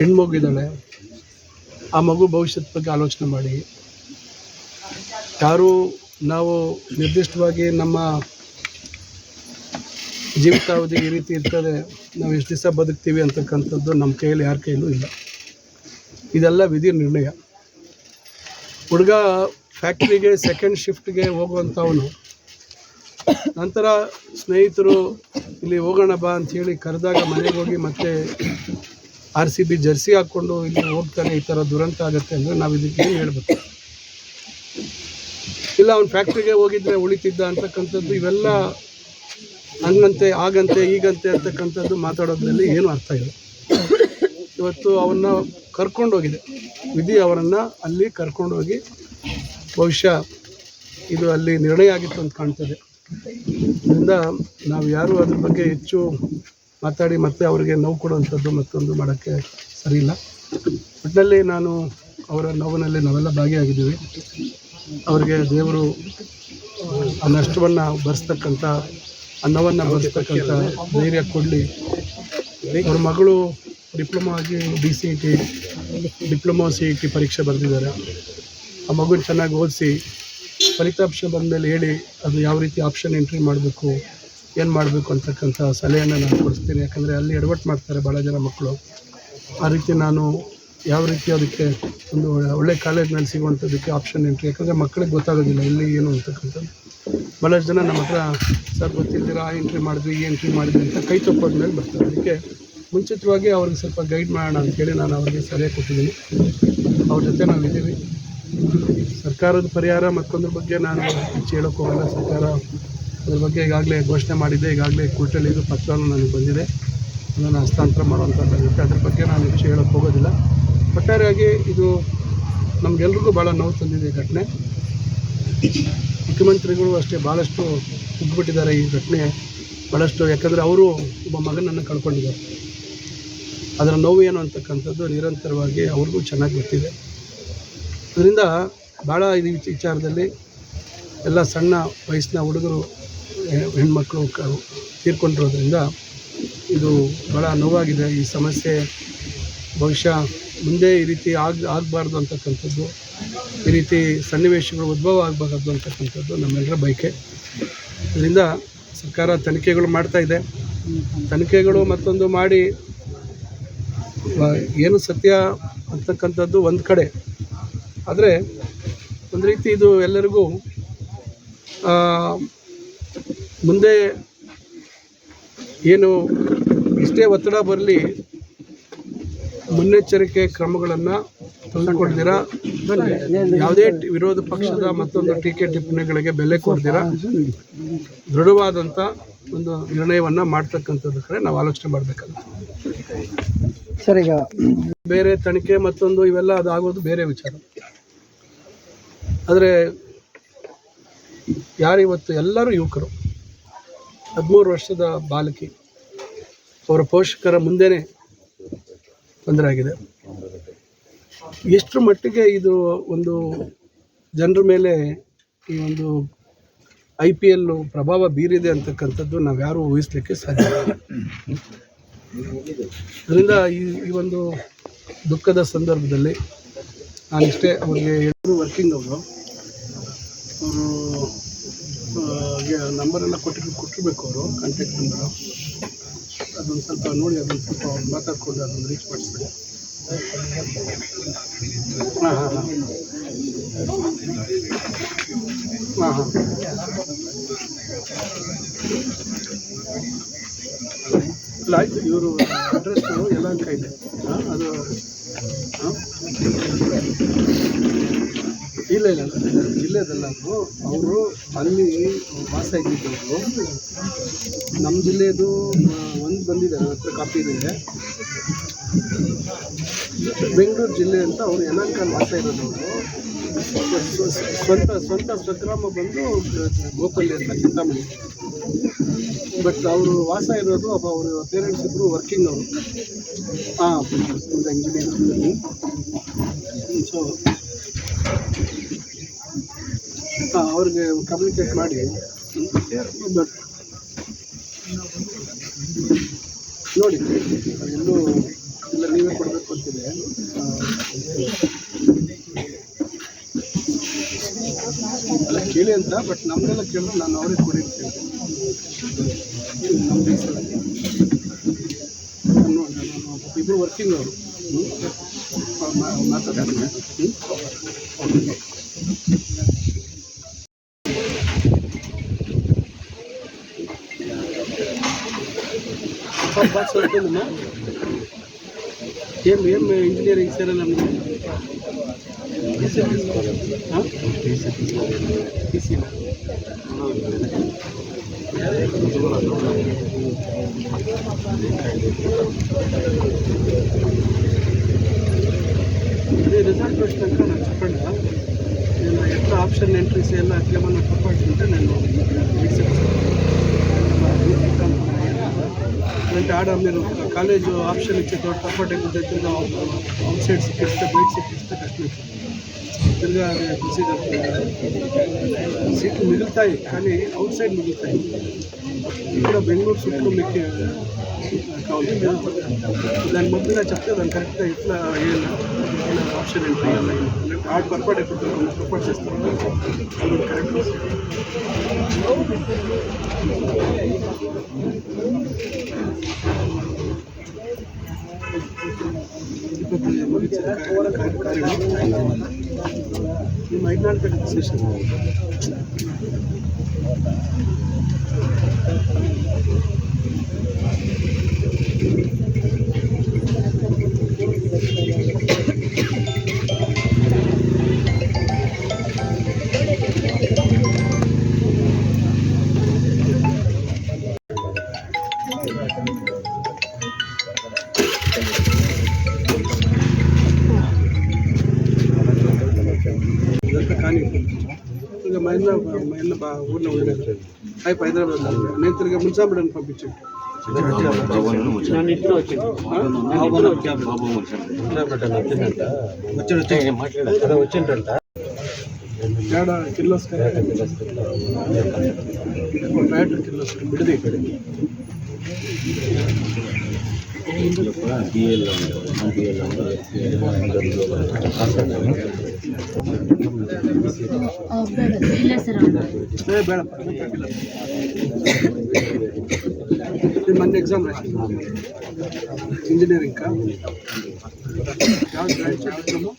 ಹೆಣ್ಮಗುಗಿದ್ದಾಳೆ ಆ ಮಗು ಭವಿಷ್ಯದ ಬಗ್ಗೆ ಆಲೋಚನೆ ಮಾಡಿ. ಯಾರು ನಾವು ನಿರ್ದಿಷ್ಟವಾಗಿ ನಮ್ಮ ಜೀವಿತಾವಧಿ ಈ ರೀತಿ ಇರ್ತದೆ, ನಾವು ಎಷ್ಟು ದಿವಸ ಬದುಕ್ತೀವಿ ಅಂತಕ್ಕಂಥದ್ದು ನಮ್ಮ ಕೈಯಲ್ಲಿ ಯಾರ ಕೈಯಲ್ಲೂ ಇಲ್ಲ. ಇದೆಲ್ಲ ವಿಧಿ ನಿರ್ಣಯ. ಹುಡುಗ ಫ್ಯಾಕ್ಟ್ರಿಗೆ ಸೆಕೆಂಡ್ ಶಿಫ್ಟ್ಗೆ ಹೋಗುವಂಥವನು, ನಂತರ ಸ್ನೇಹಿತರು, ಇಲ್ಲಿ ಹೋಗೋಣ ಬಾ ಅಂಥೇಳಿ ಕರೆದಾಗ ಮನೆಗೆ ಹೋಗಿ ಮತ್ತೆ ಆರ್ ಸಿ ಬಿ ಜರ್ಸಿ ಹಾಕ್ಕೊಂಡು ಇಲ್ಲಿ ಹೋಗ್ತಾನೆ ಈ ಥರ ದುರಂತ ಆಗುತ್ತೆ ಅಂದರೆ ನಾವು ಇದಕ್ಕೆ ಏನು ಹೇಳ್ಬೇಕು? ಇಲ್ಲ, ಅವ್ನು ಫ್ಯಾಕ್ಟ್ರಿಗೆ ಹೋಗಿದ್ರೆ ಉಳಿತಿದ್ದ ಅಂತಕ್ಕಂಥದ್ದು ಇವೆಲ್ಲ ಹಂಗಂತೆ ಆಗಂತೆ ಈಗಂತೆ ಅಂತಕ್ಕಂಥದ್ದು ಮಾತಾಡೋದ್ರಲ್ಲಿ ಏನು ಅರ್ಥ ಇಲ್ಲ. ಇವತ್ತು ಅವನ್ನ ಕರ್ಕೊಂಡೋಗಿದೆ. ವಿಧಿ ಅವರನ್ನು ಅಲ್ಲಿ ಕರ್ಕೊಂಡೋಗಿ ಬಹುಶಃ ಇದು ಅಲ್ಲಿ ನಿರ್ಣಯ ಆಗಿತ್ತು ಅಂತ ಕಾಣ್ತದೆ. ಇದರಿಂದ ನಾವು ಯಾರು ಅದ್ರ ಬಗ್ಗೆ ಹೆಚ್ಚು ಮಾತಾಡಿ, ಮತ್ತೆ ಅವರಿಗೆ ನೋವು ಕೊಡುವಂಥದ್ದು ಮತ್ತೊಂದು ಮಾಡೋಕ್ಕೆ ಸರಿಯಿಲ್ಲ ಒಟ್ಟಿನಲ್ಲಿ ನಾನು ಅವರ ನೋವಿನಲ್ಲಿ ನಾವೆಲ್ಲ ಭಾಗಿಯಾಗಿದ್ದೀವಿ. ಅವರಿಗೆ ದೇವರು, ಆ ನಷ್ಟವನ್ನು ಭರಿಸ್ತಕ್ಕಂಥ ಆ ನೋವನ್ನು ಭರಿಸ್ತಕ್ಕಂಥ ಧೈರ್ಯ ಕೊಡಲಿ. ಅವ್ರ ಮಗಳು ಡಿಪ್ಲೊಮಾ ಆಗಿ D C E T diploma C E T ಪರೀಕ್ಷೆ ಬರೆದಿದ್ದಾರೆ. ಆ ಮಗುನ ಚೆನ್ನಾಗಿ ಓದಿಸಿ, ಫಲಿತಾಂಶ ಬಂದಮೇಲೆ ಹೇಳಿ, ಅದು ಯಾವ ರೀತಿ ಆಪ್ಷನ್ ಎಂಟ್ರಿ ಮಾಡಬೇಕು ಏನು ಮಾಡಬೇಕು ಅಂತಕ್ಕಂಥ ಸಲಹೆಯನ್ನು ನಾನು ಕೊಡಿಸ್ತೀನಿ. ಯಾಕಂದರೆ ಅಲ್ಲಿ ಎಡವಟ್ಟು ಮಾಡ್ತಾರೆ ಭಾಳ ಜನ ಮಕ್ಕಳು. ಆ ರೀತಿ ನಾನು ಯಾವ ರೀತಿ ಅದಕ್ಕೆ ಒಂದು ಒಳ್ಳೆ- ಕಾಲೇಜ್ನಲ್ಲಿ ಸಿಗುವಂಥದ್ದಕ್ಕೆ ಆಪ್ಷನ್ ಎಂಟ್ರಿ ಯಾಕಂದರೆ ಮಕ್ಕಳಿಗೆ ಗೊತ್ತಾಗೋದಿಲ್ಲ ಇಲ್ಲಿ ಏನು ಅಂತಕ್ಕಂಥದ್ದು. ಭಾಳಷ್ಟು ಜನ ನಮ್ಮ ಹತ್ರ, ಸರ್ ಗೊತ್ತಿಲ್ದಿರ ಆ ಎಂಟ್ರಿ ಮಾಡಿದ್ವಿ ಈ ಎಂಟ್ರಿ ಮಾಡಿದ್ವಿ ಅಂತ ಕೈ ತಪ್ಪೋದ್ಮೇಲೆ ಬರ್ತಾರೆ. ಅದಕ್ಕೆ ಮುಂಚಿತವಾಗಿ ಅವ್ರಿಗೆ ಸ್ವಲ್ಪ ಗೈಡ್ ಮಾಡೋಣ ಅಂತೇಳಿ ನಾನು ಅವರಿಗೆ ಸಲಹೆ ಕೊಟ್ಟಿದ್ದೀನಿ. ಅವ್ರ ಜೊತೆ ನಾವು ಇದ್ದೀವಿ. ಸರ್ಕಾರದ ಪರಿಹಾರ ಮತ್ತೊಂದ್ರ ಬಗ್ಗೆ ನಾನು ಹೆಚ್ಚು ಹೇಳೋಕೆ ಹೋಗಲ್ಲ. ಸರ್ಕಾರ ಅದ್ರ ಬಗ್ಗೆ ಈಗಾಗಲೇ ಘೋಷಣೆ ಮಾಡಿದ್ದೆ. ಈಗಾಗಲೇ ಕೋರ್ಟಲ್ಲಿ ಇದು ಪತ್ರನು ನನಗೆ ಬಂದಿದೆ. ಅದನ್ನು ಹಸ್ತಾಂತರ ಮಾಡುವಂಥದ್ದಾಗುತ್ತೆ ಅದ್ರ ಬಗ್ಗೆ ನಾನು ಹೆಚ್ಚು ಹೇಳೋಕ್ಕೆ ಹೋಗೋದಿಲ್ಲ. ಒಟ್ಟಾರೆಯಾಗಿ ಇದು ನಮಗೆಲ್ರಿಗೂ ಭಾಳ ನೋವು ತಂದಿದೆ ಈ ಘಟನೆ. ಮುಖ್ಯಮಂತ್ರಿಗಳು ಅಷ್ಟೇ ಭಾಳಷ್ಟು ಉಗ್ಬಿಟ್ಟಿದ್ದಾರೆ ಈ ಘಟನೆ ಭಾಳಷ್ಟು ಯಾಕಂದರೆ ಅವರು ಒಬ್ಬ ಮಗನನ್ನು ಕಳ್ಕೊಂಡಿದ್ದಾರೆ. ಅದರ ನೋವು ಏನು ಅಂತಕ್ಕಂಥದ್ದು ನಿರಂತರವಾಗಿ ಅವ್ರಿಗೂ ಚೆನ್ನಾಗಿ ಗೊತ್ತಿದೆ. ಅದರಿಂದ ಭಾಳ ಇದು ವಿಚಾರದಲ್ಲಿ ಎಲ್ಲ ಸಣ್ಣ ವಯಸ್ಸಿನ ಹುಡುಗರು ಹೆಣ್ಮಕ್ಳು ತೀರ್ಕೊಂಡಿರೋದ್ರಿಂದ ಇದು ಭಾಳ ನೋವಾಗಿದೆ. ಈ ಸಮಸ್ಯೆ ಬಹುಶಃ ಮುಂದೆ ಈ ರೀತಿ ಆಗ, ಆಗಬಾರ್ದು ಅಂತಕ್ಕಂಥದ್ದು. ಈ ರೀತಿ ಸನ್ನಿವೇಶಗಳು ಉದ್ಭವ ಆಗಬಾರ್ದು ಅಂತಕ್ಕಂಥದ್ದು ನಮ್ಮೆಲ್ಲರ ಬಯಕೆ. ಅದರಿಂದ ಸರ್ಕಾರ ತನಿಖೆಗಳು ಮಾಡ್ತಾ ಇದೆ. ತನಿಖೆಗಳು ಮತ್ತೊಂದು ಮಾಡಿ ಏನು ಸತ್ಯ ಅಂತಕ್ಕಂಥದ್ದು ಒಂದು ಕಡೆ. ಆದರೆ ಒಂದು ರೀತಿ ಇದು ಎಲ್ಲರಿಗೂ ಮುಂದೆ ಏನು ಇಷ್ಟೇ ಒತ್ತಡ ಬರಲಿ ಮುನ್ನೆಚ್ಚರಿಕೆ ಕ್ರಮಗಳನ್ನು ತಂದುಕೊಡ್ತೀರಾ? ಯಾವುದೇ ವಿರೋಧ ಪಕ್ಷದ ಮತ್ತೊಂದು ಟೀಕೆ ಟಿಪ್ಪಣಿಗಳಿಗೆ ಬೆಲೆ ಕೊಡ್ದಿರ ದೃಢವಾದಂಥ ಒಂದು ನಿರ್ಣಯವನ್ನು ಮಾಡ್ತಕ್ಕಂಥದ್ದು ಕಡೆ ನಾವು ಆಲೋಚನೆ ಮಾಡಬೇಕಲ್ಲ. ಸರ್ ಈಗ ಬೇರೆ ತನಿಖೆ ಮತ್ತೊಂದು ಇವೆಲ್ಲ ಅದು ಆಗೋದು ಬೇರೆ ವಿಚಾರ. ಆದರೆ ಯಾರಿವತ್ತು ಎಲ್ಲರೂ ಯುವಕರು. ಹದಿಮೂರು ವರ್ಷದ ಬಾಲಕಿ. ಅವರ ಪೋಷಕರ ಮುಂದೆನೇ ತೊಂದರೆ ಆಗಿದೆ. ಎಷ್ಟರ ಮಟ್ಟಿಗೆ ಇದು ಒಂದು ಜನರ ಮೇಲೆ ಈ ಒಂದು ಐ ಪಿ ಎಲ್ಲು ಪ್ರಭಾವ ಬೀರಿದೆ ಅಂತಕ್ಕಂಥದ್ದು ನಾವು ಯಾರೂ ಊಹಿಸ್ಲಿಕ್ಕೆ ಸಾಧ್ಯ. ಅದರಿಂದ ಈ ಈ ಒಂದು ದುಃಖದ ಸಂದರ್ಭದಲ್ಲಿ ನಾನಿಷ್ಟೇ ಅವ್ರಿಗೆ ಎಲ್ಲರೂ ವರ್ಕಿಂಗ್ ಅವರು. ಅವರು ನಂಬರೆಲ್ಲ ಕೊಟ್ಟಿರೋ ಕೊಟ್ಟಿರ್ಬೇಕು ಅವರು ಕಾಂಟ್ಯಾಕ್ಟ್ ನಂಬರು ಅದೊಂದು ಸ್ವಲ್ಪ ನೋಡಿ, ಅದೊಂದು ಸ್ವಲ್ಪ ಅವ್ರು ಮಾತಾಡ್ಕೊಂಡು ಅದೊಂದು ರೀಚ್ ಮಾಡಿಸ್ಬಿಡಿ. ಹಾಂ ಹಾಂ ಹಾಂ. ಹಾಂ ಹಾಂ. ಇಲ್ಲ ಆಯ್ತು, ಇವರು ಅಡ್ರೆಸ್ಸು ಎಲ್ಲ ಇದೆ. ಹಾಂ, ಅದು, ಹಾಂ. ಇಲ್ಲ ಜಿಲ್ಲೆದಲ್ಲ ಅವರು ಅಲ್ಲಿ ವಾಸ ಇದ್ದಿದ್ದವರು. ನಮ್ಮ ಜಿಲ್ಲೆದು ಒಂದು ಬಂದಿದೆ ಹತ್ರ ಕಾಪಿ ಇದೆ. ಬೆಂಗಳೂರು ಜಿಲ್ಲೆ ಅಂತ ಅವರು ಯಲಹಂಕಲ್ಲಿ ವಾಸ ಇರೋದು ಅವರು ಸ್ವ- ಸ್ವ- ಸ್ವಂತ ಸ್ವಂತ ಸ್ವಗ್ರಾಮ ಬಂದು ಗೋಪಲ್ಲಿ ಅಂತ ಚಿಂತಾಮಣಿ. ಬಟ್ ಅವರು ವಾಸ ಇರೋದು ಒಬ್ಬ ಅವರ ಪೇರೆಂಟ್ಸ್ ಇಬ್ಬರು ವರ್ಕಿಂಗ್ ಅವರು. ಹಾಂ ಇಂಜಿನಿಯರ್ ಸೊ ಹಾಂ, ಅವ್ರಿಗೆ ಕಮ್ಯುನಿಕೇಟ್ ಮಾಡಿ. ಬಟ್ ನೋಡಿ ಎಲ್ಲೂ ಇಲ್ಲ, ನೀವೇ ಕೊಡಬೇಕು ಅಂತಿದೆ. ಅಲ್ಲ, ಕೇಳಿ ಅಂತ ಬಟ್ ನಮ್ಮನ್ನೆಲ್ಲ ಕೇಳಿದ್ರೆ ನಾನು ಅವ್ರಿಗೆ ಕೊಡಿ ಅಂತ ನಮ್ಮ ಇಬ್ಬರು ವರ್ಕಿಂಗ್ ಅವರು. చదువుతుందమ్మా ఏం ఏం ఇంజనీరింగ్ చేయాలి అదే రిజల్ట్ వచ్చినాక నాకు చెప్పండి నేను ఎట్లా ఆప్షన్ ఎంట్రీస్ ఎలా అట్లా ఏమన్నా పొరపాటుంటే నేను అంటే ఆడ మీరు కాలేజ్ ఆప్షన్ ఇచ్చే తోట పొరపాటు ఎక్కువ తిరిగా అవుట్ సైడ్ సిక్కిస్తే బయట సిక్కిస్తే కష్టం తిరిగా ప్రొసీజర్ సీట్లు మిగులుతాయి కానీ అవుట్ సైడ్ మిగులుతాయి ఇక్కడ బెంగళూరు చుట్టూ మీకు కావాలి కదా. దాని ముందుగా చెప్తే దాన్ని కరెక్ట్గా ఎట్లా వేయాలి యాక్షన్ ఎంట్రీ అన్నాయి ఆ పొరపాటు ఎప్పుడు పొరపాటు చేస్తున్నాను correct he might not bet decision మా ఇన్న మా ఇల్లు బా ఊర్లో ఉండేది అయిపోయి హైదరాబాద్ నేను తిరిగి మున్సాబుడని పంపించండి ఏడ కిర్లోస్కర్? బ్యాట్ కిర్లోస్కర్. బిడిది ಇಲ್ಲಪ್ಪ ಬಿ ಎಲ್ ಬಿ ಎಲ್ ಇಲ್ಲ ಸರ್ ಬೇಡಪ್ಪ ಎಕ್ಸಾಮ್ ಇಂಜಿನಿಯರಿಂಗ್ Продолжение следует...